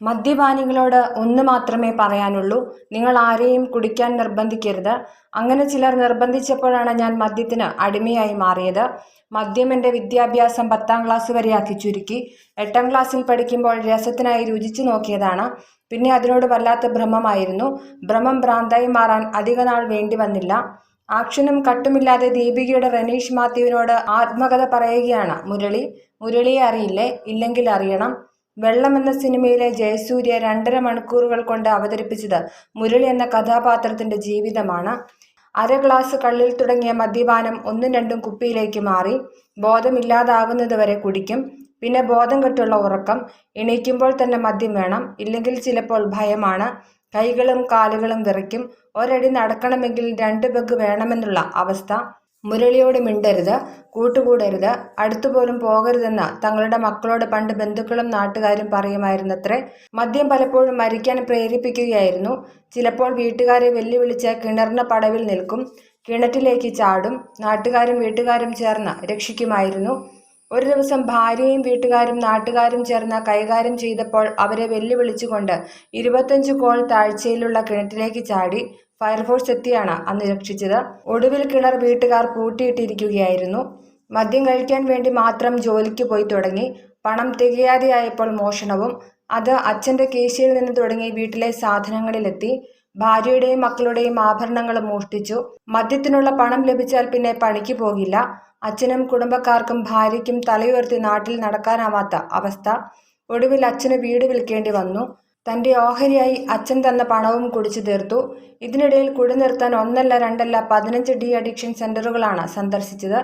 മദ്യപാനികളോട് ഒന്ന് മാത്രമേ പറയാനുള്ളൂ. നിങ്ങൾ ആരെയും കുടിക്കാൻ നിർബന്ധിക്കരുത്. അങ്ങനെ ചിലർ നിർബന്ധിച്ചപ്പോഴാണ് ഞാൻ മദ്യത്തിന് അടിമയായി മാറിയത്. മദ്യം എന്റെ വിദ്യാഭ്യാസം പത്താം ക്ലാസ് വരെയാക്കി ചുരുക്കി. എട്ടാം ക്ലാസ്സിൽ പഠിക്കുമ്പോൾ രസത്തിനായി രുചിച്ചു നോക്കിയതാണ്. പിന്നെ അതിനോട് വല്ലാത്ത ഭ്രമമായിരുന്നു. ഭ്രമം ഭ്രാന്തായി മാറാൻ അധികനാൾ വേണ്ടി വന്നില്ല. ആക്ഷനും കട്ടുമില്ലാതെ ദീപികയുടെ റനീഷ് മാത്യുവിനോട് ആത്മകഥ പറയുകയാണ് മുരളി. മുരളിയെ അറിയില്ലേ? ഇല്ലെങ്കിൽ അറിയണം. വെള്ളം എന്ന സിനിമയിലെ ജയസൂര്യ രണ്ടര മണിക്കൂറുകൾ കൊണ്ട് അവതരിപ്പിച്ചത് മുരളി എന്ന കഥാപാത്രത്തിന്റെ ജീവിതമാണ്. അര ഗ്ലാസ് കള്ളിൽ തുടങ്ങിയ മദ്യപാനം ഒന്നും രണ്ടും കുപ്പിയിലേക്ക് മാറി ബോധമില്ലാതാകുന്നതുവരെ കുടിക്കും. പിന്നെ ബോധം കെട്ടുള്ള ഉറക്കം എണീക്കുമ്പോൾ തന്നെ മദ്യം വേണം ഇല്ലെങ്കിൽ ചിലപ്പോൾ ഭയമാണ്. കൈകളും കാലുകളും വിറയ്ക്കും. ഒരടി നടക്കണമെങ്കിൽ രണ്ട് ബഗ് വേണമെന്നുള്ള അവസ്ഥ. മുരളിയോട് മിണ്ടരുത് കൂട്ടുകൂടരുത്. അടുത്തുപോലും പോകരുതെന്ന് തങ്ങളുടെ മക്കളോട് പണ്ട് ബന്ധുക്കളും നാട്ടുകാരും പറയുമായിരുന്നത്രേ. മദ്യം പലപ്പോഴും മരിക്കാൻ പ്രേരിപ്പിക്കുകയായിരുന്നു. ചിലപ്പോൾ വീട്ടുകാരെ വെല്ലുവിളിച്ച് കിണറിന് പടവിൽ നിൽക്കും കിണറ്റിലേക്ക് ചാടും നാട്ടുകാരും വീട്ടുകാരും ചേർന്ന് രക്ഷിക്കുമായിരുന്നു. ഒരു ദിവസം ഭാര്യയും വീട്ടുകാരും നാട്ടുകാരും ചേർന്ന് കൈകാര്യം ചെയ്തപ്പോൾ അവരെ വെല്ലുവിളിച്ചുകൊണ്ട് ഇരുപത്തഞ്ച് കോൾ താഴ്ചയിലുള്ള കിണറ്റിലേക്ക് ചാടി ഫയർഫോഴ്സ് എത്തിയാണ് അന്ന് രക്ഷിച്ചത്. ഒടുവിൽ കിണർ വീട്ടുകാർ പൂട്ടിയിട്ടിരിക്കുകയായിരുന്നു. മദ്യം കഴിക്കാൻ വേണ്ടി മാത്രം ജോലിക്ക് പോയി തുടങ്ങി. പണം തികയാതെയായപ്പോൾ മോഷണവും അത് അച്ഛന്റെ കേശിയിൽ നിന്ന് തുടങ്ങി വീട്ടിലെ സാധനങ്ങളിലെത്തി. ഭാര്യയുടെയും മക്കളുടെയും ആഭരണങ്ങൾ മോഷ്ടിച്ചു. മദ്യത്തിനുള്ള പണം ലഭിച്ചാൽ പിന്നെ പണിക്ക് പോകില്ല. അച്ഛനും കുടുംബക്കാർക്കും ഭാര്യയ്ക്കും തലയുയർത്തി നാട്ടിൽ നടക്കാനാവാത്ത അവസ്ഥ. ഒടുവിൽ അച്ഛന് വീട് വിൽക്കേണ്ടി വന്നു. തന്റെ ഓഹരിയായി അച്ഛൻ തന്ന പണവും കുടിച്ചു തീർത്തു. ഇതിനിടയിൽ കുടി നിർത്താൻ ഒന്നല്ല രണ്ടല്ല പതിനഞ്ച് ഡി അഡിക്ഷൻ സെന്ററുകളാണ് സന്ദർശിച്ചത്.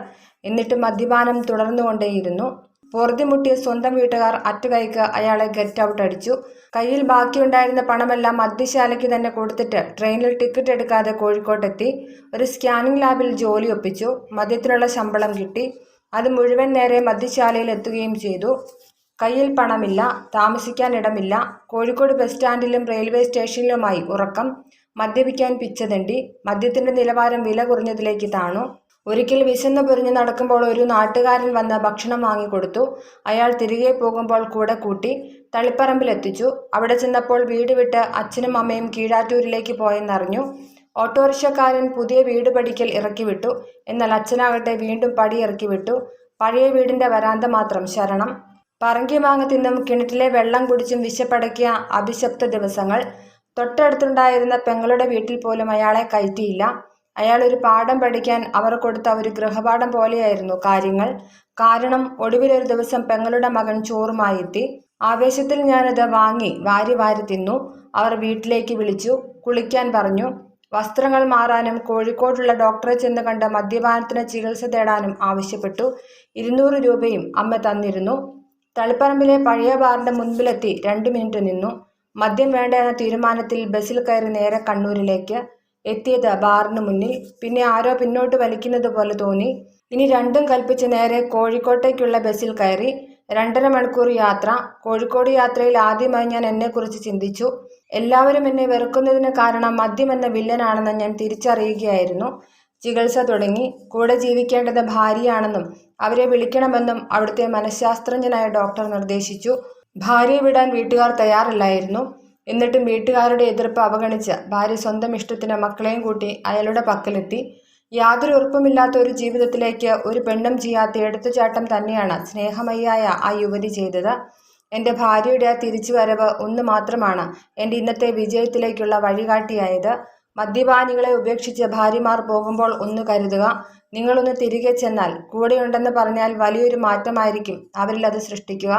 എന്നിട്ട് മദ്യപാനം തുടർന്നുകൊണ്ടേയിരുന്നു. പൊറുതിമുട്ടിയ സ്വന്തം വീട്ടുകാർ അറ്റുകൈക്ക് അയാളെ ഗെറ്റ് ഔട്ട് അടിച്ചു കയ്യിൽ ബാക്കിയുണ്ടായിരുന്ന പണമെല്ലാം മദ്യശാലയ്ക്ക് തന്നെ കൊടുത്തിട്ട് ട്രെയിനിൽ ടിക്കറ്റ് എടുക്കാതെ കോഴിക്കോട്ടെത്തി ഒരു സ്കാനിംഗ് ലാബിൽ ജോലി ഒപ്പിച്ചു. മദ്യത്തിനുള്ള ശമ്പളം കിട്ടി. അത് മുഴുവൻ നേരെ മദ്യശാലയിൽ എത്തുകയും ചെയ്തു. കയ്യിൽ പണമില്ല താമസിക്കാൻ ഇടമില്ല. കോഴിക്കോട് ബസ് സ്റ്റാൻഡിലും റെയിൽവേ സ്റ്റേഷനിലുമായി ഉറക്കം. മദ്യപിക്കാൻ പിച്ചതണ്ടി. മദ്യത്തിന്റെ നിലവാരം വില കുറഞ്ഞതിലേക്ക് താണു. ഒരിക്കൽ വിശന്ന് പൊരിഞ്ഞ് നടക്കുമ്പോൾ ഒരു നാട്ടുകാരൻ വന്ന് ഭക്ഷണം വാങ്ങിക്കൊടുത്തു. അയാൾ തിരികെ പോകുമ്പോൾ കൂടെ കൂട്ടി തളിപ്പറമ്പിലെത്തിച്ചു. അവിടെ ചെന്നപ്പോൾ വീട് വിട്ട് അച്ഛനും അമ്മയും കീഴാറ്റൂരിലേക്ക് പോയെന്നറിഞ്ഞു. ഓട്ടോറിക്ഷക്കാരൻ പുതിയ വീട് പടിക്കൽ ഇറക്കി വിട്ടു. എന്നാൽ അച്ഛനാകട്ടെ വീണ്ടും പടി ഇറക്കി വിട്ടു. പഴയ വീടിന്റെ വരാന്ത മാത്രം ശരണം. പറങ്കി മാങ്ങ തിന്നും കിണറ്റിലെ വെള്ളം കുടിച്ചും വിശപ്പടക്കിയ അഭിശപ്ത ദിവസങ്ങൾ. തൊട്ടടുത്തുണ്ടായിരുന്ന പെങ്ങളുടെ വീട്ടിൽ പോലും അയാളെ കയറ്റിയില്ല. അയാൾ ഒരു പാഠം പഠിക്കാൻ അവർ കൊടുത്ത ഒരു ഗൃഹപാഠം പോലെയായിരുന്നു കാര്യങ്ങൾ. കാരണം ഒടുവിലൊരു ദിവസം പെങ്ങളുടെ മകൻ ചോറുമായി എത്തി ആവേശത്തിൽ ഞാനത് വാങ്ങി വാരി വാരി തിന്നു. അവർ വീട്ടിലേക്ക് വിളിച്ചു കുളിക്കാൻ പറഞ്ഞു. വസ്ത്രങ്ങൾ മാറാനും കോഴിക്കോടുള്ള ഡോക്ടറെ ചെന്ന് കണ്ട് മദ്യപാനത്തിന് ചികിത്സ തേടാനും ആവശ്യപ്പെട്ടു. ഇരുന്നൂറ് രൂപയും അമ്മ തന്നിരുന്നു. തളിപ്പറമ്പിലെ പഴയ ബാറിന്റെ മുൻപിലെത്തി രണ്ടു മിനിറ്റ് നിന്നു. മദ്യം വേണ്ട എന്ന തീരുമാനത്തിൽ ബസ്സിൽ കയറി നേരെ കണ്ണൂരിലേക്ക്. എത്തിയത് ബാറിന് മുന്നിൽ. പിന്നെ ആരോ പിന്നോട്ട് വലിക്കുന്നത് പോലെ തോന്നി. ഇനി രണ്ടും കൽപ്പിച്ച് നേരെ കോഴിക്കോട്ടേക്കുള്ള ബസ്സിൽ കയറി രണ്ടര മണിക്കൂർ യാത്ര. കോഴിക്കോട് യാത്രയിൽ ആദ്യമായി ഞാൻ എന്നെക്കുറിച്ച് ചിന്തിച്ചു. എല്ലാവരും എന്നെ വെറുക്കുന്നതിന് കാരണം മദ്യം എന്ന വില്ലനാണെന്ന് ഞാൻ തിരിച്ചറിയുകയായിരുന്നു. ചികിത്സ തുടങ്ങി. കൂടെ ജീവിക്കേണ്ടത് ഭാര്യയാണെന്നും അവരെ വിളിക്കണമെന്നും അവിടുത്തെ മനഃശാസ്ത്രജ്ഞനായ ഡോക്ടർ നിർദ്ദേശിച്ചു. ഭാര്യയെ വിടാൻ വീട്ടുകാർ തയ്യാറല്ലായിരുന്നു. എന്നിട്ടും വീട്ടുകാരുടെ എതിർപ്പ് അവഗണിച്ച് ഭാര്യ സ്വന്തം ഇഷ്ടത്തിന് മക്കളെയും കൂട്ടി അയാളുടെ പക്കലെത്തി. യാതൊരു ഉറപ്പുമില്ലാത്ത ഒരു ജീവിതത്തിലേക്ക് ഒരു പെണ്ണും ചെയ്യാത്ത എടുത്തുചാട്ടം തന്നെയാണ് സ്നേഹമയ്യായ ആ യുവതി ചെയ്തത്. എന്റെ ഭാര്യയുടെ ആ തിരിച്ചുവരവ് ഒന്ന് മാത്രമാണ് എന്റെ ഇന്നത്തെ വിജയത്തിലേക്കുള്ള വഴികാട്ടിയായത്. മദ്യപാനികളെ ഉപേക്ഷിച്ച് ഭാര്യമാർ പോകുമ്പോൾ ഒന്ന് കരുതുക. നിങ്ങളൊന്ന് തിരികെ ചെന്നാൽ കൂടെയുണ്ടെന്ന് പറഞ്ഞാൽ വലിയൊരു മാറ്റമായിരിക്കും അവരിൽ അത് സൃഷ്ടിക്കുക.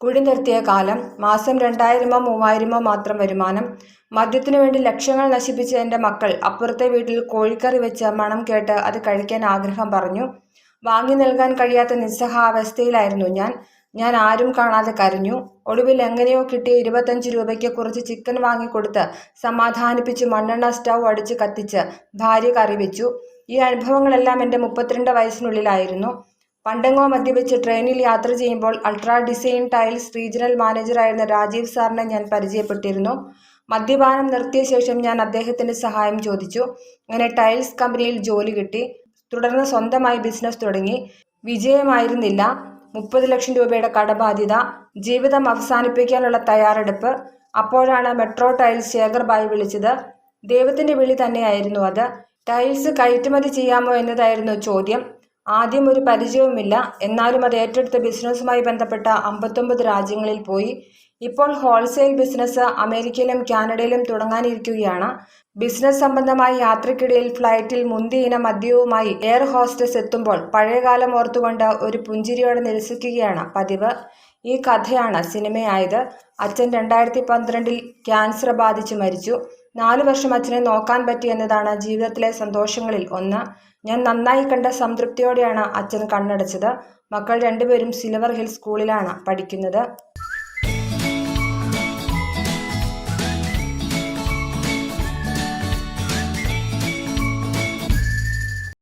കുഴി നിർത്തിയ കാലം മാസം രണ്ടായിരമോ മൂവായിരമോ മാത്രം വരുമാനം മദ്യത്തിനു വേണ്ടി ലക്ഷങ്ങൾ നശിപ്പിച്ച എന്റെ മക്കൾ അപ്പുറത്തെ വീട്ടിൽ കോഴിക്കറി വെച്ച് മണം കേട്ട് അത് കഴിക്കാൻ ആഗ്രഹം പറഞ്ഞു. വാങ്ങി നൽകാൻ കഴിയാത്ത നിസ്സഹാവസ്ഥയിലായിരുന്നു ഞാൻ. ഞാൻ ആരും കാണാതെ കരഞ്ഞു. ഒടുവിൽ എങ്ങനെയോ കിട്ടിയ ഇരുപത്തഞ്ച് രൂപയ്ക്ക് കുറച്ച് ചിക്കൻ വാങ്ങിക്കൊടുത്ത് സമാധാനിപ്പിച്ച് മണ്ണെണ്ണ സ്റ്റൗ അടിച്ച് കത്തിച്ച് ഭാര്യ കറി വെച്ചു. ഈ അനുഭവങ്ങളെല്ലാം എന്റെ മുപ്പത്തിരണ്ട് വയസ്സിനുള്ളിലായിരുന്നു. പണ്ടെങ്ങോ മദ്യപിച്ച് ട്രെയിനിൽ യാത്ര ചെയ്യുമ്പോൾ അൾട്രാ ഡിസൈൻ ടൈൽസ് റീജിയണൽ മാനേജറായിരുന്ന രാജീവ് സാറിനെ ഞാൻ പരിചയപ്പെട്ടിരുന്നു. മദ്യപാനം നിർത്തിയ ശേഷം ഞാൻ അദ്ദേഹത്തിന്റെ സഹായം ചോദിച്ചു. അങ്ങനെ ടൈൽസ് കമ്പനിയിൽ ജോലി കിട്ടി. തുടർന്ന് സ്വന്തമായി ബിസിനസ് തുടങ്ങി. വിജയമായിരുന്നില്ല. മുപ്പത് ലക്ഷം രൂപയുടെ കടബാധ്യത ജീവിതം അവസാനിപ്പിക്കാനുള്ള തയ്യാറെടുപ്പ് അപ്പോഴാണ് മെട്രോ ടൈൽസ് ശേഖർ ബായി വിളിച്ചത്. ദൈവത്തിന്റെ വിളി തന്നെയായിരുന്നു അത്. ടൈൽസ് കയറ്റുമതി ചെയ്യാമോ എന്നതായിരുന്നു ചോദ്യം. ആദ്യം ഒരു പരിചയവുമില്ല. എന്നാലും അത് ഏറ്റെടുത്ത ബിസിനസ്സുമായി ബന്ധപ്പെട്ട അമ്പത്തൊമ്പത് രാജ്യങ്ങളിൽ പോയി. ഇപ്പോൾ ഹോൾസെയിൽ ബിസിനസ് അമേരിക്കയിലും കാനഡയിലും തുടങ്ങാനിരിക്കുകയാണ്. ബിസിനസ് സംബന്ധമായി യാത്രക്കിടയിൽ ഫ്ലൈറ്റിൽ മുന്തിയ ഇനം മദ്യവുമായി എയർ ഹോസ്റ്റസ് എത്തുമ്പോൾ പഴയകാലം ഓർത്തുകൊണ്ട് ഒരു പുഞ്ചിരിയോടെ നിരസിക്കുകയാണ് പതിവ്. ഈ കഥയാണ് സിനിമയായത്. അച്ഛൻ രണ്ടായിരത്തി പന്ത്രണ്ടിൽ ക്യാൻസർ ബാധിച്ച് മരിച്ചു. നാലു വർഷം അച്ഛനെ നോക്കാൻ പറ്റി എന്നതാണ് ജീവിതത്തിലെ സന്തോഷങ്ങളിൽ ഒന്ന്. ഞാൻ നന്നായി കണ്ട സംതൃപ്തിയോടെയാണ് അച്ഛൻ കണ്ണടച്ചത്. മക്കൾ രണ്ടുപേരും സിൽവർ ഹിൽ സ്കൂളിലാണ് പഠിക്കുന്നത്.